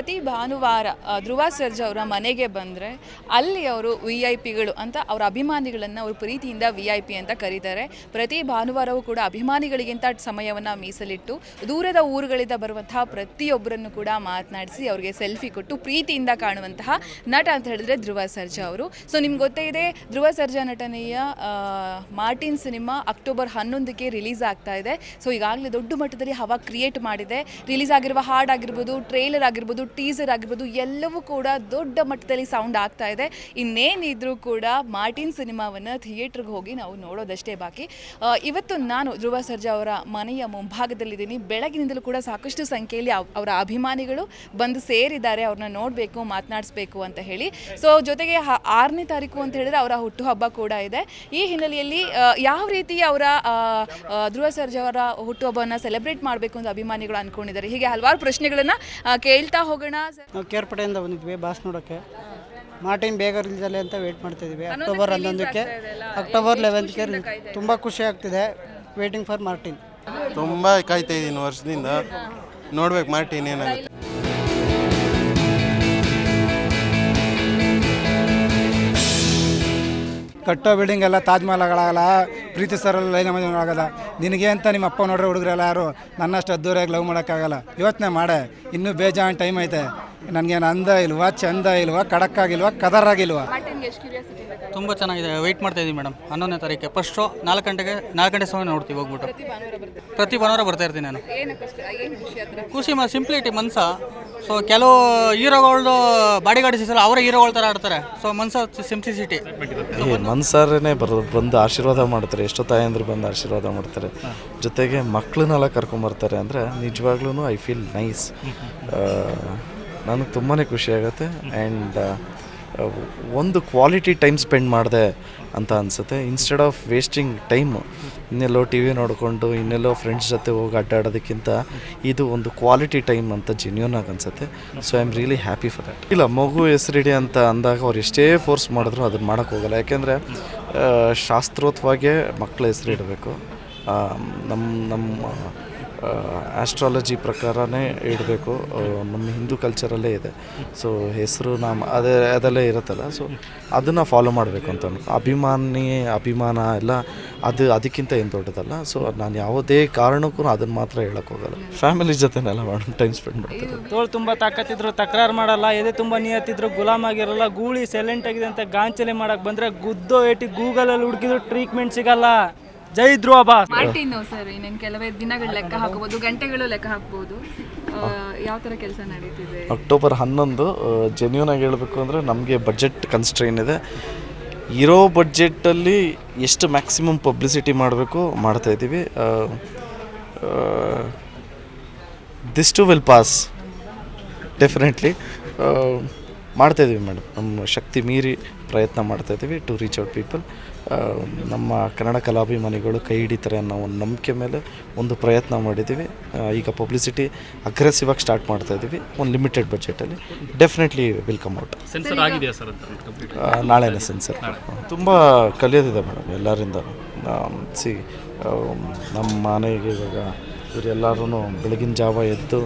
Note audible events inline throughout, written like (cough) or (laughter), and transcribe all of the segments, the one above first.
ಪ್ರತಿ ಭಾನುವಾರ ಧ್ರುವ ಸರ್ಜಾ ಅವರ ಮನೆಗೆ ಬಂದರೆ ಅಲ್ಲಿ ಅವರು ವಿ ಐ ಪಿಗಳು ಅಂತ ಅವರ ಅಭಿಮಾನಿಗಳನ್ನು ಅವರು ಪ್ರೀತಿಯಿಂದ ವಿ ಐ ಪಿ ಅಂತ ಕರೀತಾರೆ. ಪ್ರತಿ ಭಾನುವಾರವೂ ಕೂಡ ಅಭಿಮಾನಿಗಳಿಗಿಂತ ಸಮಯವನ್ನು ಮೀಸಲಿಟ್ಟು, ದೂರದ ಊರುಗಳಿಂದ ಬರುವಂತಹ ಪ್ರತಿಯೊಬ್ಬರನ್ನು ಕೂಡ ಮಾತನಾಡಿಸಿ ಅವರಿಗೆ ಸೆಲ್ಫಿ ಕೊಟ್ಟು ಪ್ರೀತಿಯಿಂದ ಕಾಣುವಂತಹ ನಟ ಅಂತ ಹೇಳಿದ್ರೆ ಧ್ರುವ ಸರ್ಜಾ ಅವರು. ಸೊ ನಿಮ್ಗೆ ಗೊತ್ತೇ ಇದೆ, ಧ್ರುವ ಸರ್ಜಾ ನಟನೆಯ ಮಾರ್ಟಿನ್ ಸಿನಿಮಾ ಅಕ್ಟೋಬರ್ ಹನ್ನೊಂದಕ್ಕೆ ರಿಲೀಸ್ ಆಗ್ತಾ ಇದೆ. ಸೊ ಈಗಾಗಲೇ ದೊಡ್ಡ ಮಟ್ಟದಲ್ಲಿ ಹವಾ ಕ್ರಿಯೇಟ್ ಮಾಡಿದೆ. ರಿಲೀಸ್ ಆಗಿರುವ ಹಾಡ್ ಆಗಿರ್ಬೋದು, ಟ್ರೇಲರ್ ಆಗಿರ್ಬೋದು ಟೀಸರ್ ಆಗಿರ್ಬೋದು, ಎಲ್ಲವೂ ಕೂಡ ದೊಡ್ಡ ಮಟ್ಟದಲ್ಲಿ ಸೌಂಡ್ ಆಗ್ತಾ ಇದೆ. ಇನ್ನೇನಿದ್ರೂ ಕೂಡ ಮಾರ್ಟಿನ್ ಸಿನಿಮಾವನ್ನು ಥಿಯೇಟ್ರಿಗೆ ಹೋಗಿ ನಾವು ನೋಡೋದಷ್ಟೇ ಬಾಕಿ. ಇವತ್ತು ನಾನು ಧ್ರುವ ಸರ್ಜಾ ಅವರ ಮನೆಯ ಮುಂಭಾಗದಲ್ಲಿದ್ದೀನಿ. ಬೆಳಗಿನಿಂದಲೂ ಕೂಡ ಸಾಕಷ್ಟು ಸಂಖ್ಯೆಯಲ್ಲಿ ಅವರ ಅಭಿಮಾನಿಗಳು ಬಂದು ಸೇರಿದ್ದಾರೆ, ಅವ್ರನ್ನ ನೋಡಬೇಕು, ಮಾತನಾಡಿಸ್ಬೇಕು ಅಂತ ಹೇಳಿ. ಸೊ ಜೊತೆಗೆ ಆರನೇ ತಾರೀಕು ಅಂತ ಹೇಳಿದ್ರೆ ಅವರ ಹುಟ್ಟುಹಬ್ಬ ಕೂಡ ಇದೆ. ಈ ಹಿನ್ನೆಲೆಯಲ್ಲಿ ಯಾವ ರೀತಿ ಅವರ ಧ್ರುವ ಸರ್ಜಾ ಅವರ ಹುಟ್ಟುಹಬ್ಬವನ್ನು ಸೆಲೆಬ್ರೇಟ್ ಮಾಡಬೇಕು ಅಂತ ಅಭಿಮಾನಿಗಳು ಅಂದ್ಕೊಂಡಿದ್ದಾರೆ ಹೀಗೆ ಹಲವಾರು ಪ್ರಶ್ನೆಗಳನ್ನು ಕೇಳ್ತಾ ಹೋಗೋಣ? ಸರ್ ನಾವು ಕೇರ್ಪೇಟೆಯಿಂದ ಬಂದಿದ್ವಿ ಬಾಸ್ ನೋಡೋಕ್ಕೆ ಮಾರ್ಟಿನ್ ಬೇಗ ರಿಲೀಸ್ ಅಲ್ಲಿ ಅಂತ ವೇಟ್ ಮಾಡ್ತಿದ್ವಿ. ಅಕ್ಟೋಬರ್ ಹನ್ನೊಂದಕ್ಕೆ ಅಕ್ಟೋಬರ್ ಲೆವೆಂತ್ಗೆ ತುಂಬ ಖುಷಿ ಆಗ್ತಿದೆ ವೇಟಿಂಗ್ ಫಾರ್ ಮಾರ್ಟಿನ್. ತುಂಬ ಕಾಯ್ತಾ ಇದ್ದೀನಿ ವರ್ಷದಿಂದ. ನೋಡ್ಬೇಕು ಮಾರ್ಟಿನ್ ಏನಾಗುತ್ತೆ. ಕಟ್ಟೋ ಬಿಲ್ಡಿಂಗ್ ಎಲ್ಲ ತಾಜ್ ಆಗಲ್ಲ ಪ್ರೀತಿ ಸರಲ್ಲಿ ಲೈನ್ ಆಗಲ್ಲ. ನಿನಗೆ ಅಂತ ನಿಮ್ಮ ಅಪ್ಪ ನೋಡ್ರೆ ಹುಡುಗರೆಲ್ಲ ಯಾರು? ನನ್ನಷ್ಟು ಅದ್ದೂರಿಯಾಗಿ ಲವ್ ಮಾಡೋಕ್ಕಾಗಲ್ಲ. ಯೋಚನೆ ಮಾಡೆ. ಇನ್ನೂ ಬೇಜಾನ್ ಟೈಮ್ ಐತೆ. ನನಗೇನು ಅಂದ ಇಲ್ವಾ ಚಂದ ಇಲ್ವಾ ಕದರ್ ಕದರಾಗಿಲ್ವಾ? ತುಂಬ ಚೆನ್ನಾಗಿದೆ. ವೆಯ್ಟ್ ಮಾಡ್ತಾ ಇದ್ದೀನಿ ಮೇಡಮ್ ಹನ್ನೊಂದನೇ ತಾರೀಕೆ ಫಸ್ಟ್ ಶೋ ನಾಲ್ಕು ಗಂಟೆಗೆ ನಾಲ್ಕು ಗಂಟೆ ಸಮಯ ನೋಡ್ತೀವಿ ಹೋಗ್ಬಿಟ್ಟು. ಪ್ರತಿ ಭಾನುವಾರ ಬರ್ತಾ ಇರ್ತೀನಿ ನಾನು. ಖುಷಿ ಮಾ ಸಿಂಪ್ಲಿಟಿ ಮನ್ಸ? ಸೊ ಕೆಲವು ಹೀರೋಗಳು ಬಾಡಿ ಗಾಡಿ ಸಿಸಲ್ಲ ಅವರೇ ಹೀರೋಗಳ ಥರ ಆಡ್ತಾರೆ. ಸೊ ಮನ್ಸ ಸಿಂಪ್ಲಿಸಿಟಿ ಏ ಮನ್ಸಾರೇ ಬರೋ ಬಂದು ಆಶೀರ್ವಾದ ಮಾಡ್ತಾರೆ. ಎಷ್ಟೋ ತಾಯಂದ್ರು ಬಂದು ಆಶೀರ್ವಾದ ಮಾಡ್ತಾರೆ. ಜೊತೆಗೆ ಮಕ್ಕಳನ್ನೆಲ್ಲ ಕರ್ಕೊಂಬರ್ತಾರೆ ಅಂದರೆ ನಿಜವಾಗ್ಲೂ ಐ ಫೀಲ್ ನೈಸ್ ನನಗೆ ತುಂಬಾ ಖುಷಿ ಆಗುತ್ತೆ. ಆ್ಯಂಡ್ ಒಂದು ಕ್ವಾಲಿಟಿ ಟೈಮ್ ಸ್ಪೆಂಡ್ ಮಾಡಿದೆ ಅಂತ ಅನಿಸುತ್ತೆ. ಇನ್ಸ್ಟೆಡ್ ಆಫ್ ವೇಸ್ಟಿಂಗ್ ಟೈಮ್ ಇನ್ನೆಲ್ಲೋ ಟಿ ವಿ ನೋಡಿಕೊಂಡು, ಇನ್ನೆಲ್ಲೋ ಫ್ರೆಂಡ್ಸ್ ಜೊತೆ ಹೋಗಿ ಅಡ್ಡಾಡೋದಕ್ಕಿಂತ ಇದು ಒಂದು ಕ್ವಾಲಿಟಿ ಟೈಮ್ ಅಂತ ಜೆನ್ಯೂನ್ ಆಗಿ ಅನಿಸುತ್ತೆ. So I am really happy for that ಇಲ್ಲ, ಮಗು ಹೆಸರಿಡಿ ಅಂತ ಅಂದಾಗ ಅವ್ರು ಎಷ್ಟೇ ಫೋರ್ಸ್ ಮಾಡಿದ್ರು ಅದನ್ನು ಮಾಡೋಕ್ಕೋಗಲ್ಲ ಯಾಕೆಂದರೆ ಶಾಸ್ತ್ರೋತ್ವಾಗೆ ಮಕ್ಕಳ ಹೆಸರಿಡಬೇಕು. ನಮ್ಮ ನಮ್ಮ ಆಸ್ಟ್ರಾಲಜಿ ಪ್ರಕಾರನೇ ಇಡಬೇಕು. ನಮ್ಮ ಹಿಂದೂ ಕಲ್ಚರಲ್ಲೇ ಇದೆ. ಸೊ ಹೆಸರು ನಾಮ ಅದೇ, ಅದೆಲ್ಲ ಇರುತ್ತಲ್ಲ. ಸೊ ಅದನ್ನು ಫಾಲೋ ಮಾಡಬೇಕು ಅಂತ ಅಭಿಮಾನಿ, ಅಭಿಮಾನ ಎಲ್ಲ ಅದು ಅದಕ್ಕಿಂತ ಏನು ದೊಡ್ಡದಲ್ಲ. ಸೊ ನಾನು ಯಾವುದೇ ಕಾರಣಕ್ಕೂ ಅದನ್ನು ಮಾತ್ರ ಹೇಳಕ್ಕೆ ಹೋಗಲ್ಲ. ಫ್ಯಾಮಿಲಿ ಜೊತೆನೆಲ್ಲ ಮಾಡಿ ಟೈಮ್ ಸ್ಪೆಂಡ್ ಮಾಡ್ತೀನಿ ತೋಳು ತುಂಬ ತಾಕತ್ತಿದ್ರು, ತಕರಾರು ಮಾಡಲ್ಲ. ಎದೆ ತುಂಬ ನಿಯತ್ತಿದ್ರು, ಗುಲಾಮ್ ಆಗಿರಲ್ಲ, ಗೂಳಿ ಸೈಲೆಂಟ್ ಆಗಿದೆ ಅಂತ ಗಾಂಚಲೆ ಮಾಡೋಕ್ಕೆ ಬಂದರೆ ಗುದ್ದೋ ಏಟಿ ಗೂಗಲಲ್ಲಿ ಹುಡುಕಿದ್ರು ಟ್ರೀಟ್ಮೆಂಟ್ ಸಿಗಲ್ಲ. ಜೈ ಧ್ರುವ ಬಾಸ್ ಮಾರ್ಟಿನ್ ಸರ್ ಇನ್ನೇನು ಕೆಲವೇ ದಿನಗಳು ಲೆಕ್ಕ ಹಾಕಬಹುದು ಗಂಟೆಗಳು ಲೆಕ್ಕ ಹಾಕಬಹುದು ಯಾವ ತರ ಕೆಲಸ ನಡೀತಿದೆ? ಅಕ್ಟೋಬರ್ ಹನ್ನೊಂದು ಜೆನ್ಯೂನ್ ಆಗಿ ಹೇಳಬೇಕು ಅಂದರೆ ನಮಗೆ ಬಜೆಟ್ ಕನ್ಸ್ಟ್ರೈನ್ ಇದೆ. ಇರೋ ಬಡ್ಜೆಟಲ್ಲಿ ಎಷ್ಟು ಮ್ಯಾಕ್ಸಿಮಮ್ ಪಬ್ಲಿಸಿಟಿ ಮಾಡಬೇಕು ಮಾಡ್ತಾ ಇದ್ದೀವಿ. This too will pass definitely ಮಾಡ್ತಾಯಿದ್ದೀವಿ ಮೇಡಮ್ ನಮ್ಮ ಶಕ್ತಿ ಮೀರಿ ಪ್ರಯತ್ನ ಮಾಡ್ತಾಯಿದ್ದೀವಿ ಟು ರೀಚ್ ಔಟ್ ಪೀಪಲ್ ನಮ್ಮ ಕನ್ನಡ ಕಲಾಭಿಮಾನಿಗಳು ಕೈ ಹಿಡಿತಾರೆ ಅನ್ನೋ ಒಂದು ನಂಬಿಕೆ ಮೇಲೆ ಒಂದು ಪ್ರಯತ್ನ ಮಾಡಿದ್ದೀವಿ. ಈಗ ಪಬ್ಲಿಸಿಟಿ ಅಗ್ರೆಸಿವ್ ಆಗಿ ಸ್ಟಾರ್ಟ್ ಮಾಡ್ತಾ ಇದ್ದೀವಿ ಒಂದು ಲಿಮಿಟೆಡ್ ಬಜೆಟಲ್ಲಿ ಡೆಫಿನೆಟ್ಲಿ ವೆಲ್ಕಮ್ ಔಟ್ ಸೆನ್ಸರ್ ಆಗಿದೆಯಾ ಸರ್ ಅಂತ ಕಂಪ್ಲೀಟ್ ನಾಳೆನೇ ಸೆನ್ಸರ್ ತುಂಬ ಕಲಿಯೋದಿದೆ ಮೇಡಮ್ ಎಲ್ಲರಿಂದ. ಸಿ ನಮ್ಮ ಮನೆಗೆ ಇವಾಗ ಇವರೆಲ್ಲರೂ ಬೆಳಗಿನ ಜಾವ ಎದ್ದು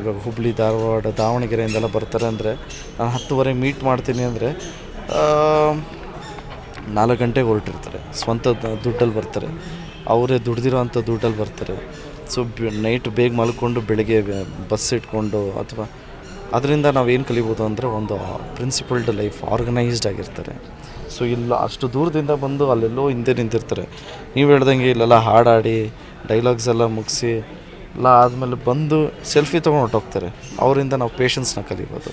ಇವಾಗ ಹುಬ್ಳಿ ಧಾರವಾಡ ದಾವಣಗೆರೆಯಿಂದೆಲ್ಲ ಬರ್ತಾರೆ ಅಂದರೆ ನಾನು ಹತ್ತುವರೆ ಮೀಟ್ ಮಾಡ್ತೀನಿ ಅಂದರೆ ನಾಲ್ಕು ಗಂಟೆಗೆ ಹೊರಟಿರ್ತಾರೆ. ಸ್ವಂತ ದುಡ್ಡಲ್ಲಿ ಬರ್ತಾರೆ. ಅವರೇ ದುಡ್ದಿರೋ ಅಂಥ ದುಡ್ಡಲ್ಲಿ ಬರ್ತಾರೆ. ಸೊ ನೈಟ್ ಬೇಗ ಮಲ್ಕೊಂಡು ಬೆಳಗ್ಗೆ ಬಸ್ ಇಟ್ಕೊಂಡು ಅಥವಾ ಅದರಿಂದ ನಾವೇನು ಕಲಿಬೋದು ಅಂದರೆ ಒಂದು ಪ್ರಿನ್ಸಿಪಲ್ಡ್ ಲೈಫ್ ಆರ್ಗನೈಸ್ಡ್ ಆಗಿರ್ತಾರೆ. ಸೊ ಇಲ್ಲ, ಅಷ್ಟು ದೂರದಿಂದ ಬಂದು ಅಲ್ಲೆಲ್ಲೋ ಹಿಂದೆ ನಿಂತಿರ್ತಾರೆ. ನೀವು ಹೇಳ್ದಂಗೆ ಇಲ್ಲೆಲ್ಲ ಹಾಡಾಡಿ ಡೈಲಾಗ್ಸ್ ಎಲ್ಲ ಮುಗಿಸಿ, ಎಲ್ಲ ಆದಮೇಲೆ ಬಂದು ಸೆಲ್ಫಿ ತೊಗೊಂಡು ಹೊರ್ಟೋಗ್ತಾರೆ. ಅವರಿಂದ ನಾವು ಪೇಷನ್ಸ್ನ ಕಲಿಬೋದು.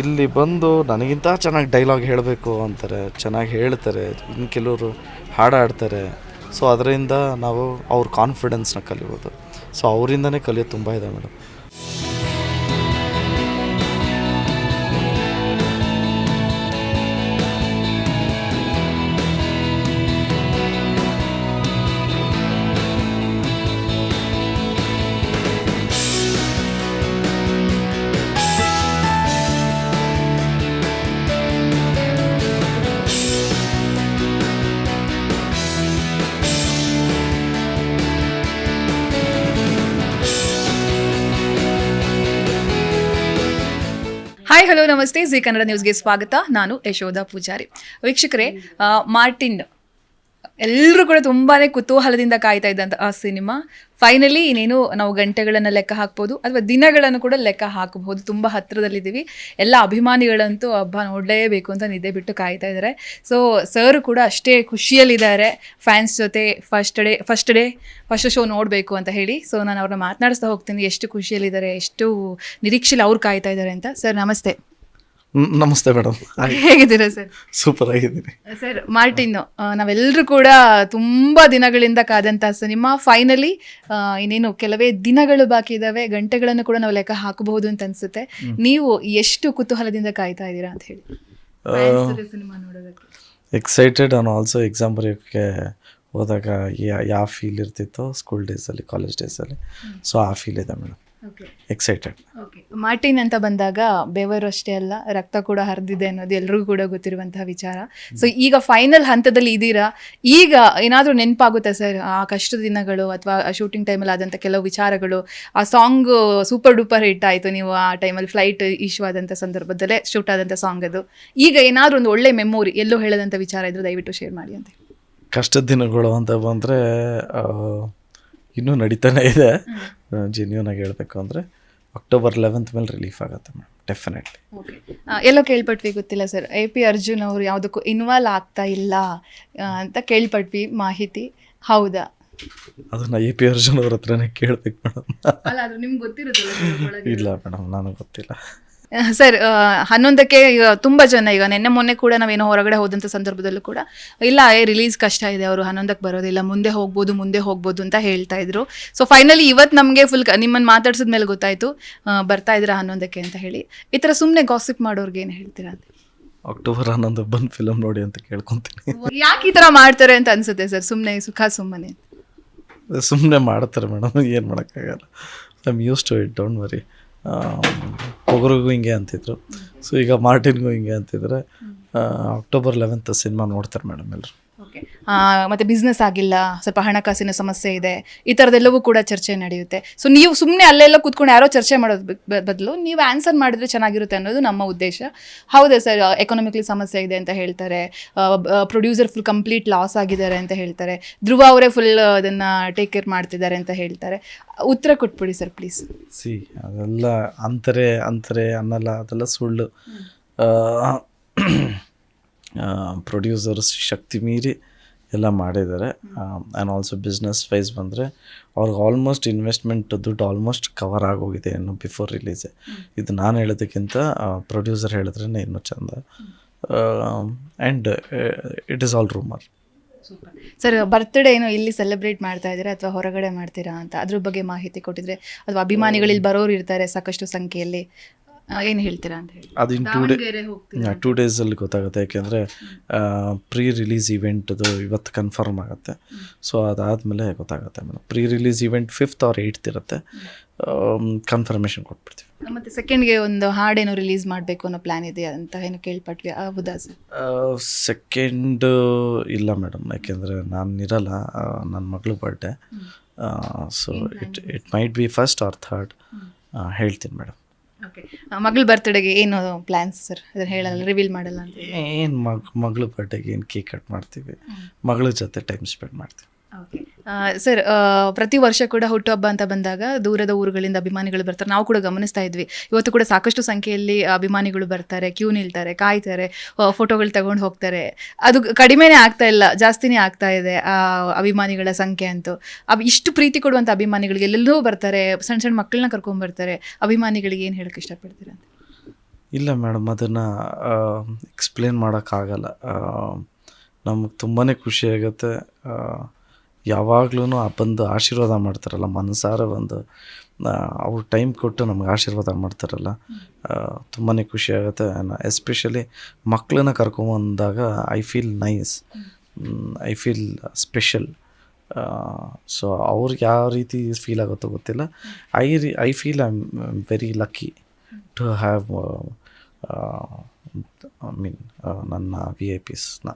ಇಲ್ಲಿ ಬಂದು ನನಗಿಂತ ಚೆನ್ನಾಗಿ ಡೈಲಾಗ್ ಹೇಳಬೇಕು ಅಂತಾರೆ, ಚೆನ್ನಾಗಿ ಹೇಳ್ತಾರೆ, ಇನ್ನು ಕೆಲವರು ಹಾಡಾಡ್ತಾರೆ. ಸೊ ಅದರಿಂದ ನಾವು ಅವ್ರ ಕಾನ್ಫಿಡೆನ್ಸ್ನ ಕಲಿಬೋದು. ಸೊ ಅವರಿಂದನೇ ಕಲಿಯೋದು ತುಂಬ ಇದೆ ಮೇಡಮ್. ಹಲೋ ನಮಸ್ತೆ ಜಿ ಕನ್ನಡ ನ್ಯೂಸ್ಗೆ ಸ್ವಾಗತ. ನಾನು ಯಶೋಧ ಪೂಜಾರಿ. ವೀಕ್ಷಕರೇ ಮಾರ್ಟಿನ್ ಎಲ್ಲರೂ ಕೂಡ ತುಂಬಾ ಕುತೂಹಲದಿಂದ ಕಾಯ್ತಾ ಇದ್ದಂಥ ಆ ಸಿನಿಮಾ. ಫೈನಲಿ ಇನ್ನೇನು ನಾವು ಗಂಟೆಗಳನ್ನು ಲೆಕ್ಕ ಹಾಕ್ಬೋದು ಅಥವಾ ದಿನಗಳನ್ನು ಕೂಡ ಲೆಕ್ಕ ಹಾಕಬಹುದು. ತುಂಬ ಹತ್ತಿರದಲ್ಲಿದ್ದೀವಿ ಎಲ್ಲ ಅಭಿಮಾನಿಗಳಂತೂ ಹಬ್ಬ ನೋಡಲೇಬೇಕು ಅಂತ ನಿದ್ದೆ ಬಿಟ್ಟು ಕಾಯ್ತಾ ಇದ್ದಾರೆ. ಸೊ ಸರ್ ಕೂಡ ಅಷ್ಟೇ ಖುಷಿಯಲ್ಲಿದ್ದಾರೆ. ಫ್ಯಾನ್ಸ್ ಜೊತೆ first day first day first show ನೋಡಬೇಕು ಅಂತ ಹೇಳಿ. ಸೊ ನಾನು ಅವ್ರನ್ನ ಮಾತನಾಡಿಸ್ತಾ ಹೋಗ್ತೀನಿ. ಎಷ್ಟು ಖುಷಿಯಲ್ಲಿದ್ದಾರೆ, ಎಷ್ಟು ನಿರೀಕ್ಷೆಲಿ ಅವ್ರು ಕಾಯ್ತಾ ಇದ್ದಾರೆ ಅಂತ. ಸರ್ ನಮಸ್ತೆ. ನಮಸ್ತೆ ಮೇಡಮ್. ಹೇಗಿದ್ದೀರಾ ಸರ್? ಸೂಪರ್ ಆಗಿದ್ದೀನಿ. ಸರ್ ಮಾರ್ಟಿನ್ ನಾವೆಲ್ಲರೂ ಕೂಡ ತುಂಬಾ ದಿನಗಳಿಂದ ಕಾದಂತ ಸಿನಿಮಾ. ಫೈನಲಿ ಇನ್ನೇನು ಕೆಲವೇ ದಿನಗಳು ಬಾಕಿ ಇದಾವೆ ಗಂಟೆಗಳನ್ನು ಕೂಡ ನಾವು ಲೆಕ್ಕ ಹಾಕಬಹುದು ಅಂತ ಅನ್ಸುತ್ತೆ. ನೀವು ಎಷ್ಟು ಕುತೂಹಲದಿಂದ ಕಾಯ್ತಾ ಇದ್ದೀರಾ ಅಂತ ಹೇಳಿ. ಸಿನಿಮಾ ನೋಡೋದಕ್ಕೆ. ಎಕ್ಸೈಟೆಡ್ ಆನ್ ಆಲ್ಸೋ ಎಕ್ಸಾಮ್ ಬರೆಯೋಕ್ಕೆ ಹೋದಾಗ ಯಾವ ಫೀಲ್ ಇರ್ತಿತ್ತೋ ಸ್ಕೂಲ್ ಡೇಸಲ್ಲಿ ಕಾಲೇಜ್ ಡೇಸಲ್ಲಿ ಸೊ ಆ ಫೀಲ್ ಇದೆ ಮೇಡಮ್. ಎಕ್ಸೈಟೆಡ್ ಓಕೆ ಮಾರ್ಟಿನ್ ಅಂತ ಬಂದಾಗ ಬೆವರು ಅಷ್ಟೇ ಅಲ್ಲ ರಕ್ತ ಕೂಡ ಹರಿದಿದೆ ಅನ್ನೋದು ಎಲ್ರಿಗೂ ಕೂಡ ಗೊತ್ತಿರುವಂತಹ ವಿಚಾರ. ಸೊ ಈಗ ಫೈನಲ್ ಹಂತದಲ್ಲಿ ಇದ್ದೀರಾ ಈಗ ಏನಾದರೂ ನೆನಪಾಗುತ್ತೆ ಸರ್ ಆ ಕಷ್ಟ ದಿನಗಳು ಅಥವಾ ಶೂಟಿಂಗ್ ಟೈಮಲ್ಲಿ ಆದಂಥ ಕೆಲವು ವಿಚಾರಗಳು ಆ ಸಾಂಗ್ ಸೂಪರ್ ಡೂಪರ್ ಹಿಟ್ ಆಯಿತು ನೀವು ಆ ಟೈಮಲ್ಲಿ ಫ್ಲೈಟ್ ಇಶ್ಯೂ ಆದಂಥ ಸಂದರ್ಭದಲ್ಲೇ ಶೂಟ್ ಆದಂಥ ಸಾಂಗ್ ಅದು. ಈಗ ಏನಾದರೂ ಒಂದು ಒಳ್ಳೆ ಮೆಮೊರಿ ಎಲ್ಲೋ ಹೇಳದಂಥ ವಿಚಾರ ಇದ್ರೆ ದಯವಿಟ್ಟು ಶೇರ್ ಮಾಡಿ ಅಂತ ಕಷ್ಟದ ದಿನಗಳು ಅಂತ ಬಂದರೆ ಇನ್ನೂ ನಡೀತಾನೆ ಇದೆ. ಜೆನ್ಯೂನ್ ಆಗಿ ಹೇಳಬೇಕು ಅಂದರೆ ಅಕ್ಟೋಬರ್ ಲೆವೆಂತ್ ಮೇಲೆ ರಿಲೀಫ್ ಆಗುತ್ತೆ ಮ್ಯಾಮ್ ಡೆಫಿನೆಟ್ಲಿ ಎಲ್ಲೋ ಕೇಳ್ಪಟ್ವಿ ಗೊತ್ತಿಲ್ಲ ಸರ್ ಎ ಪಿ ಅರ್ಜುನ್ ಅವರು ಯಾವುದಕ್ಕೂ ಇನ್ವಾಲ್ವ್ ಆಗ್ತಾ ಇಲ್ಲ ಅಂತ ಕೇಳ್ಪಟ್ವಿ ಮಾಹಿತಿ. ಹೌದಾ? ಅದನ್ನ ಎ ಪಿ ಅರ್ಜುನ್ ಅವ್ರ ಹತ್ರನೇ ಕೇಳ್ಬೇಕು ಮೇಡಮ್ ಅಲ್ಲ ಅದು ನಿಮ್ಗೆ ಗೊತ್ತಿರುತ್ತಲ್ಲ ಇಲ್ಲ ಮೇಡಮ್ ನನಗೆ ಗೊತ್ತಿಲ್ಲ. (laughs) ಸರ್ ಹನ್ನೊಂದಕ್ಕೆ ಈಗ ತುಂಬ ಜನ ಈಗ ನಿನ್ನೆ ಮೊನ್ನೆ ಕೂಡ ನಾವೇನೋ ಹೊರಗಡೆ ಹೋದಂಥ ಸಂದರ್ಭದಲ್ಲೂ ಕೂಡ ಇಲ್ಲ ಏ ರಿಲೀಸ್ ಕಷ್ಟ ಇದೆ ಅವರು ಹನ್ನೊಂದಕ್ಕೆ ಬರೋದಿಲ್ಲ ಮುಂದೆ ಹೋಗ್ಬೋದು ಮುಂದೆ ಹೋಗ್ಬೋದು ಅಂತ ಹೇಳ್ತಾ ಇದ್ರು. ಸೊ ಫೈನಲಿ ಇವತ್ತು ನಮಗೆ ಫುಲ್ ನಿಮ್ಮನ್ನು ಮಾತಾಡ್ಸಿದ ಮೇಲೆ ಗೊತ್ತಾಯಿತು ಬರ್ತಾ ಇದ್ರ ಹನ್ನೊಂದಕ್ಕೆ ಅಂತ ಹೇಳಿ. ಈ ಥರ ಸುಮ್ಮನೆ ಗಾಸಿಪ್ ಮಾಡೋರ್ಗೆ ಏನು ಹೇಳ್ತೀರಾ ಅಂತ? ಅಕ್ಟೋಬರ್ ಹನ್ನೊಂದು ಬಂದು ಫಿಲಮ್ ನೋಡಿ ಅಂತ ಕೇಳ್ಕೊತೀನಿ. ಯಾಕೆ ಈ ಥರ ಮಾಡ್ತಾರೆ ಅಂತ ಅನ್ಸುತ್ತೆ ಸರ್ ಸುಮ್ಮನೆ ಸುಖ ಸುಮ್ಮನೆ ಸುಮ್ಮನೆ ಮಾಡ್ತಾರೆ ಮೇಡಮ್ ಏನು ಮಾಡೋಕ್ಕಾಗಲ್ಲ. I'm use to it don't worry ಒಬ್ಬರಿಗೂ ಹಿಂಗೆ ಅಂತಿದ್ರು. ಸೊ ಈಗ ಮಾರ್ಟಿನ್ಗೂ ಹಿಂಗೆ ಅಂತಿದ್ರೆ ಅಕ್ಟೋಬರ್ ಲೆವೆಂತ್ ಸಿನಿಮಾ ನೋಡ್ತಾರೆ ಮೇಡಮ್ ಎಲ್ಲರೂ ಮತ್ತೆ ಬಿಸ್ನೆಸ್ ಆಗಿಲ್ಲ ಸ್ವಲ್ಪ ಹಣಕಾಸಿನ ಸಮಸ್ಯೆ ಇದೆ ಈ ಥರದ್ದೆಲ್ಲವೂ ಕೂಡ ಚರ್ಚೆ ನಡೆಯುತ್ತೆ. ಸೊ ನೀವು ಸುಮ್ಮನೆ ಅಲ್ಲೆಲ್ಲ ಕೂತ್ಕೊಂಡು ಯಾರೋ ಚರ್ಚೆ ಮಾಡೋದು ಬದಲು ನೀವು ಆನ್ಸರ್ ಮಾಡಿದ್ರೆ ಚೆನ್ನಾಗಿರುತ್ತೆ ಅನ್ನೋದು ನಮ್ಮ ಉದ್ದೇಶ. ಹೌದಾ ಸರ್ ಎಕನಾಮಿಕ್ಲಿ ಸಮಸ್ಯೆ ಇದೆ ಅಂತ ಹೇಳ್ತಾರೆ ಪ್ರೊಡ್ಯೂಸರ್ ಫುಲ್ ಕಂಪ್ಲೀಟ್ ಲಾಸ್ ಆಗಿದ್ದಾರೆ ಅಂತ ಹೇಳ್ತಾರೆ ಧ್ರುವ ಅವರೇ ಫುಲ್ ಅದನ್ನು ಟೇಕ್ ಕೇರ್ ಮಾಡ್ತಿದ್ದಾರೆ ಅಂತ ಹೇಳ್ತಾರೆ. ಉತ್ತರ ಕೊಟ್ಬಿಡಿ ಸರ್ ಪ್ಲೀಸ್ ಸಿ ಅದೆಲ್ಲ ಅಂತಾರೆ ಅಂತಾರೆ ಅನ್ನಲ್ಲ ಅದೆಲ್ಲ ಸುಳ್ಳು. ಪ್ರೊಡ್ಯೂಸರ್ಸ್ ಶಕ್ತಿ ಮೀರಿ ಎಲ್ಲ ಮಾಡಿದ್ದಾರೆ. ಆ್ಯಂಡ್ ಆಲ್ಸೋ ಬಿಸ್ನೆಸ್ ವೈಸ್ ಬಂದರೆ ಅವ್ರಿಗೆ ಆಲ್ಮೋಸ್ಟ್ ಇನ್ವೆಸ್ಟ್ಮೆಂಟ್ ದುಡ್ಡು ಆಲ್ಮೋಸ್ಟ್ ಕವರ್ ಆಗೋಗಿದೆ ಇನ್ನು ಬಿಫೋರ್ ರಿಲೀಸೆ ಇದು ನಾನು ಹೇಳೋದಕ್ಕಿಂತ ಪ್ರೊಡ್ಯೂಸರ್ ಹೇಳಿದ್ರೇ ಇನ್ನೂ ಚಂದ. And it is all rumour sir birthday ಏನು ಇಲ್ಲಿ ಸೆಲೆಬ್ರೇಟ್ ಮಾಡ್ತಾ ಇದ್ದೀರಾ ಅಥವಾ ಹೊರಗಡೆ ಮಾಡ್ತೀರಾ ಅಂತ? ಅದ್ರ ಬಗ್ಗೆ ಮಾಹಿತಿ ಕೊಟ್ಟಿದ್ರೆ ಅಥವಾ ಅಭಿಮಾನಿಗಳು ಇಲ್ಲಿ ಬರೋರು ಇರ್ತಾರೆ ಸಾಕಷ್ಟು ಸಂಖ್ಯೆಯಲ್ಲಿ ಏನು ಹೇಳ್ತೀರಾ ಅಂತ ಹೇಳಿ. ಅದು ಇನ್ ಟೂ ಡೇ ಟೂ ಡೇಸಲ್ಲಿ ಗೊತ್ತಾಗುತ್ತೆ ಯಾಕೆಂದರೆ ಪ್ರೀ ರಿಲೀಸ್ ಇವೆಂಟ್ದು ಇವತ್ತು ಕನ್ಫರ್ಮ್ ಆಗುತ್ತೆ. ಸೊ ಅದಾದಮೇಲೆ ಗೊತ್ತಾಗುತ್ತೆ madam pre release event fifth or eight ಇರುತ್ತೆ ಕನ್ಫರ್ಮೇಷನ್ ಕೊಟ್ಬಿಡ್ತೀವಿ. ಮತ್ತೆ ಸೆಕೆಂಡ್ಗೆ ಒಂದು ಹಾಡೇನೋ ರಿಲೀಸ್ ಮಾಡಬೇಕು ಅನ್ನೋ ಪ್ಲಾನ್ ಇದೆ ಅಂತ ಏನು ಕೇಳ್ಪಟ್ವಿ ಹೌದಾ ಸರ್ ಸೆಕೆಂಡ್ ಇಲ್ಲ ಮೇಡಮ್ ಯಾಕೆಂದರೆ ನಾನು ಇರಲ್ಲ ನನ್ನ ಮಗಳು birthday so it it might be first or third ಹೇಳ್ತೀನಿ ಮೇಡಮ್ ಓಕೆ ಮಗಳ ಬರ್ತ್ಡೇಗೆ ಏನು ಪ್ಲಾನ್ಸ್ ಸರ್ ಅದನ್ನು ಹೇಳಲ್ಲ ರಿವೀಲ್ ಮಾಡಲ್ಲ ಅಂತ. ಏನು ಮಗ ಮಗಳು ಬರ್ಡೇಗೆ ಏನು ಕೇಕ್ ಕಟ್ ಮಾಡ್ತೀವಿ? ಮಗಳ ಜೊತೆ ಟೈಮ್ ಸ್ಪೆಂಡ್ ಮಾಡ್ತೀವಿ. ಸರ್ ಪ್ರತಿ ವರ್ಷ ಕೂಡ ಹುಟ್ಟುಹಬ್ಬ ಅಂತ ಬಂದಾಗ ದೂರದ ಊರುಗಳಿಂದ ಅಭಿಮಾನಿಗಳು ಬರ್ತಾರೆ. ನಾವು ಕೂಡ ಗಮನಿಸ್ತಾ ಇದ್ವಿ. ಇವತ್ತು ಕೂಡ ಸಾಕಷ್ಟು ಸಂಖ್ಯೆಯಲ್ಲಿ ಅಭಿಮಾನಿಗಳು ಬರ್ತಾರೆ ಕ್ಯೂ ನಿಲ್ತಾರೆ, ಕಾಯ್ತಾರೆ ಫೋಟೋಗಳು ತಗೊಂಡು ಹೋಗ್ತಾರೆ. ಅದು ಕಡಿಮೆನೇ ಆಗ್ತಾ ಇಲ್ಲ, ಜಾಸ್ತಿನೇ ಆಗ್ತಾ ಇದೆ, ಆ, ಅಭಿಮಾನಿಗಳ ಸಂಖ್ಯೆ ಅಂತೂ. ಅಬ್, ಇಷ್ಟು ಪ್ರೀತಿ ಕೊಡುವಂಥ ಅಭಿಮಾನಿಗಳಿಗೆ ಎಲ್ಲೆಲ್ಲೂ ಬರ್ತಾರೆ ಸಣ್ಣ ಸಣ್ಣ ಮಕ್ಕಳನ್ನ ಕರ್ಕೊಂಡ್ಬರ್ತಾರೆ ಅಭಿಮಾನಿಗಳಿಗೆ ಏನು ಹೇಳಕ್ಕೆ ಇಷ್ಟಪಡ್ತೀರಾ ಅಂತ? ಇಲ್ಲ ಮೇಡಮ್, ಅದನ್ನು ಎಕ್ಸ್ಪ್ಲೇನ್ ಮಾಡೋಕ್ಕಾಗಲ್ಲ ನಮಗೆ ತುಂಬಾ ಖುಷಿ ಆಗುತ್ತೆ. ಯಾವಾಗ್ಲೂ ಆ ಬಂದು ಆಶೀರ್ವಾದ ಮಾಡ್ತಾರಲ್ಲ, ಮನಸಾರ ಒಂದು ಅವ್ರು ಟೈಮ್ ಕೊಟ್ಟು ನಮ್ಗೆ ಆಶೀರ್ವಾದ ಮಾಡ್ತಾರಲ್ಲ ತುಂಬಾ ಖುಷಿ ಆಗುತ್ತೆ. ಎಸ್ಪೆಷಲಿ ಮಕ್ಕಳನ್ನ ಕರ್ಕೊಂಬಂದಾಗ I feel nice I feel special so ಅವ್ರಿಗೆ ಯಾವ ರೀತಿ ಫೀಲ್ ಆಗುತ್ತೋ ಗೊತ್ತಿಲ್ಲ. I re I feel I am very lucky to have I mean ನನ್ನ ವಿ ಐ ಪಿಸ್ನ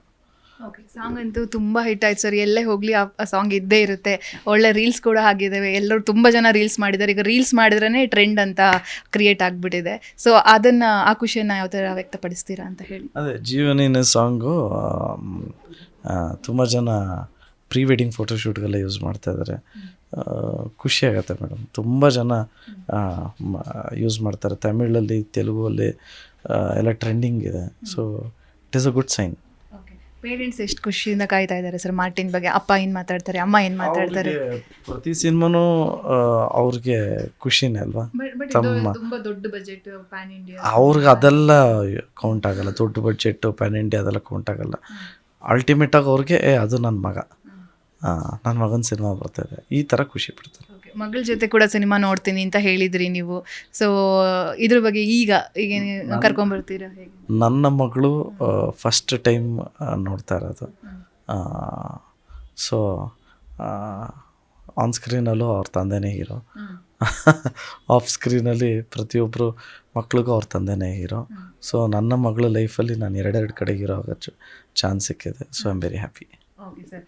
ಓಕೆ ಸಾಂಗ್ ಅಂತೂ ತುಂಬ ಹಿಟ್ ಆಯ್ತು ಸರ್ ಎಲ್ಲೇ ಹೋಗಲಿ ಆ ಸಾಂಗ್ ಇದ್ದೇ ಇರುತ್ತೆ. ಒಳ್ಳೆ ರೀಲ್ಸ್ ಕೂಡ ಆಗಿದ್ದಾವೆ ಎಲ್ಲರೂ ತುಂಬ ಜನ ರೀಲ್ಸ್ ಮಾಡಿದ್ದಾರೆ. ಈಗ ರೀಲ್ಸ್ ಮಾಡಿದ್ರೇ ಟ್ರೆಂಡ್ ಅಂತ ಕ್ರಿಯೇಟ್ ಆಗಿಬಿಟ್ಟಿದೆ. ಸೊ ಅದನ್ನು ಆ ಖುಷಿಯನ್ನು ಯಾವ ಥರ ವ್ಯಕ್ತಪಡಿಸ್ತೀರಾ ಅಂತ ಹೇಳಿ. ಅದೇ, ಜೀವನಿನ ಸಾಂಗು ತುಂಬ ಜನ ಪ್ರೀ ವೆಡ್ಡಿಂಗ್ ಫೋಟೋಶೂಟ್ಗೆಲ್ಲ ಯೂಸ್ ಮಾಡ್ತಾ ಇದ್ದಾರೆ ಖುಷಿಯಾಗತ್ತೆ ಮೇಡಮ್ ತುಂಬ ಜನ ಯೂಸ್ ಮಾಡ್ತಾರೆ. ತಮಿಳಲ್ಲಿ ತೆಲುಗು ಅಲ್ಲಿ ಎಲ್ಲ ಟ್ರೆಂಡಿಂಗ್ ಇದೆ. So it is a good sign parents ಎಷ್ಟು ಖುಷಿಯಿಂದ ಕಾಯ್ತಾ ಇದ್ದಾರೆ ಸರ್? ಮಾರ್ಟಿನ್ ಬಗ್ಗೆ ಅಪ್ಪ ಏನು ಮಾತಾಡ್ತಾರೆ ಅಮ್ಮ ಏನು ಮಾತಾಡ್ತಾರೆ? ಪ್ರತಿ ಸಿನಿಮಾನು ಅವ್ರಿಗೆ ಖುಷಿನೇ ಅಲ್ವಾ? ತಮ್ಮ. ತುಂಬ ದೊಡ್ಡ ಬಜೆಟ್ ಪ್ಯಾನ್ ಇಂಡಿಯಾ ಅವ್ರಿಗೆ ಅದೆಲ್ಲ ಕೌಂಟ್ ಆಗಲ್ಲ. ದೊಡ್ಡ ಬಜೆಟ್ ಪ್ಯಾನ್ ಇಂಡಿಯಾ ಅದೆಲ್ಲ ಕೌಂಟ್ ಆಗಲ್ಲ. ಅಲ್ಟಿಮೇಟಾಗಿ ಅವ್ರಿಗೆ ಏ ಅದು ನನ್ನ ಮಗ. ನನ್ನ ಮಗನ ಸಿನಿಮಾ ಬರ್ತಾಯಿದೆ ಈ ಥರ ಖುಷಿ ಪಡ್ತಾರೆ. ಮಗಳ ಜೊತೆ ಕೂಡ ಸಿನಿಮಾ ನೋಡ್ತೀನಿ ಅಂತ ಹೇಳಿದ್ರಿ ನೀವು. ಸೊ ಇದ್ರ ಬಗ್ಗೆ ಈಗ ಈಗ ಕರ್ಕೊಂಡ್ಬರ್ತೀರ ನನ್ನ ಮಗಳು ಫಸ್ಟ್ ಟೈಮ್ ನೋಡ್ತಾ ಇರೋದು. ಸೊ ಆನ್ ಸ್ಕ್ರೀನಲ್ಲೂ ಅವ್ರ ತಂದೆನೇ ಹೀರೋ. ಆಫ್ ಸ್ಕ್ರೀನಲ್ಲಿ ಪ್ರತಿಯೊಬ್ಬರು ಮಕ್ಳಿಗೂ ಅವ್ರ ತಂದೆನೇ ಹೀರೋ. ಸೊ ನನ್ನ ಮಗಳ ಲೈಫಲ್ಲಿ ನಾನು ಎರಡೆರಡು ಕಡೆ ಹೀರೋ ಆಗೋ ಚಾನ್ಸ್ ಸಿಕ್ಕಿದೆ. So I am very happy okay sir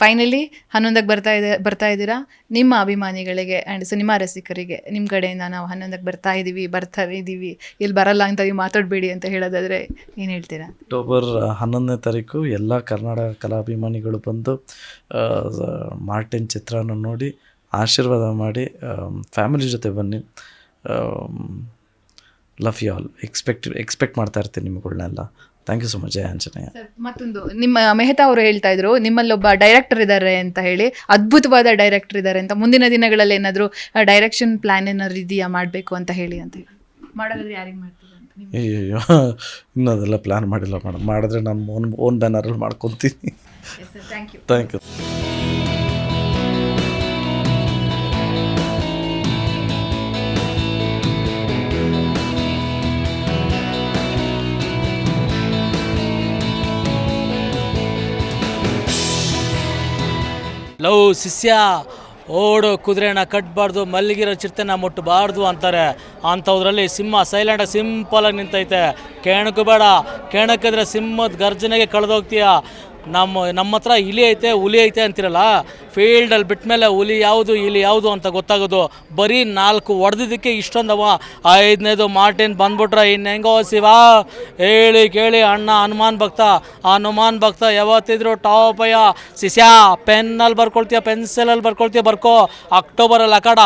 finally ಹನ್ನೊಂದಕ್ಕೆ ಬರ್ತಾ ಇದೆ ಬರ್ತಾ ಇದ್ದೀರಾ? ನಿಮ್ಮ ಅಭಿಮಾನಿಗಳಿಗೆ ಆ್ಯಂಡ್ ಸಿನಿಮಾ ರಸಿಕರಿಗೆ ನಿಮ್ಮ ಕಡೆಯಿಂದ ನಾವು ಹನ್ನೊಂದಕ್ಕೆ ಬರ್ತಾ ಇದ್ದೀವಿ ಬರ್ತಾ ಇದ್ದೀವಿ ಇಲ್ಲಿ ಬರಲ್ಲ ಅಂತ ನೀವು ಮಾತಾಡಬೇಡಿ ಅಂತ ಹೇಳೋದಾದರೆ ಏನು ಹೇಳ್ತೀರಾ? ಅಕ್ಟೋಬರ್ ಹನ್ನೊಂದನೇ ತಾರೀಕು ಎಲ್ಲ ಕರ್ನಾಟಕ ಕಲಾಭಿಮಾನಿಗಳು ಬಂದು ಮಾರ್ಟಿನ್ ಚಿತ್ರನ ನೋಡಿ ಆಶೀರ್ವಾದ ಮಾಡಿ ಫ್ಯಾಮಿಲಿ ಜೊತೆ ಬನ್ನಿ. Love you all. Expect expect ಮಾಡ್ತಾ ಇರ್ತೀನಿ ನಿಮ್ಗಳನ್ನೆಲ್ಲ ಥ್ಯಾಂಕ್ ಯು ಸೊ ಮಚ್ ಜಯ ಆಂಜನೇಯ. ಮತ್ತೊಂದು ನಿಮ್ಮ ಮೆಹತಾ ಅವರು ಹೇಳ್ತಾ ಇದ್ರು ನಿಮ್ಮಲ್ಲಿ ಒಬ್ಬ ಡೈರೆಕ್ಟರ್ ಇದ್ದಾರೆ ಅಂತ ಹೇಳಿ ಅದ್ಭುತವಾದ ಡೈರೆಕ್ಟರ್ ಇದ್ದಾರೆ ಅಂತ ಮುಂದಿನ ದಿನಗಳಲ್ಲಿ ಏನಾದರೂ ಡೈರೆಕ್ಷನ್ ಪ್ಲಾನ್ ಏನಾದ್ರು ಇದೆಯಾ ಮಾಡಬೇಕು ಅಂತ ಹೇಳಿ ಅಂತ ಹೇಳಿ. ಮಾಡೋದಾದ್ರೆ ಯಾರಿಗೆ ಮಾಡ್ತೀವಿ ಅಯ್ಯೋ ಇನ್ನೂ ಅದೆಲ್ಲ ಪ್ಲ್ಯಾನ್ ಮಾಡಿಲ್ಲ ಮೇಡಮ್ ಮಾಡಿದ್ರೆ ನಾನು ಓನ್ ಓನ್ ಬ್ಯಾನರಲ್ಲಿ ಮಾಡ್ಕೊತೀನಿ. Thank you thank you love ಶಿಷ್ಯ, ಓಡು ಕುದುರೆನ ಕಟ್ಟಬಾರ್ದು ಮಲ್ಲಿಗಿರೋ ಚಿರತೆನ ಮುಟ್ಟಬಾರ್ದು ಅಂತಾರೆ. ಅಂಥದ್ರಲ್ಲಿ ಸಿಂಹ ಸೈಲೆಂಟಾಗಿ ಸಿಂಪಲಾಗಿ ನಿಂತೈತೆ. ಕೇಣಕು ಬೇಡ ಕೇಣಕ್ಕಿದ್ರೆ ಸಿಂಹದ ಗರ್ಜನೆಗೆ ಕಳೆದೋಗ್ತೀಯ. ನಮ್ಮ ನಮ್ಮ ಹತ್ರ ಇಲಿ ಐತೆ, ಹುಲಿ ಐತೆ ಅಂತಿರಲ್ಲ ಫೀಲ್ಡಲ್ಲಿ ಬಿಟ್ಮೇಲೆ ಹುಲಿ ಯಾವುದು, ಇಲಿ ಯಾವುದು ಅಂತ ಗೊತ್ತಾಗೋದು. ಬರೀ ನಾಲ್ಕು ಹೊಡೆದಿದ್ದಕ್ಕೆ ಇಷ್ಟೊಂದವ ಐದನೇದು ಮಾರ್ಟಿನ್ ಬಂದ್ಬಿಟ್ರೆ ಇನ್ನು ಹೆಂಗೋ ಶಿವ. ಹೇಳಿ ಕೇಳಿ ಅಣ್ಣ ಹನುಮಾನ್ ಭಕ್ತ. ಹನುಮಾನ್ ಭಕ್ತ ಯಾವತ್ತಿದ್ರು ಟಾಪಯ್ಯ ಶಿಷ್ಯ ಪೆನ್ನಲ್ಲಿ ಬರ್ಕೊಳ್ತೀಯ ಪೆನ್ಸಿಲಲ್ಲಿ ಬರ್ಕೊಳ್ತೀಯ, ಬರ್ಕೋ. ಅಕ್ಟೋಬರಲ್ಲಿ ಅಕಾಡ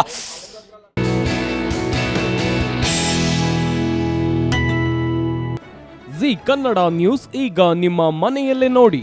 ಜಿ ಕನ್ನಡ ನ್ಯೂಸ್ ಈಗ ನಿಮ್ಮ ಮನೆಯಲ್ಲೇ ನೋಡಿ.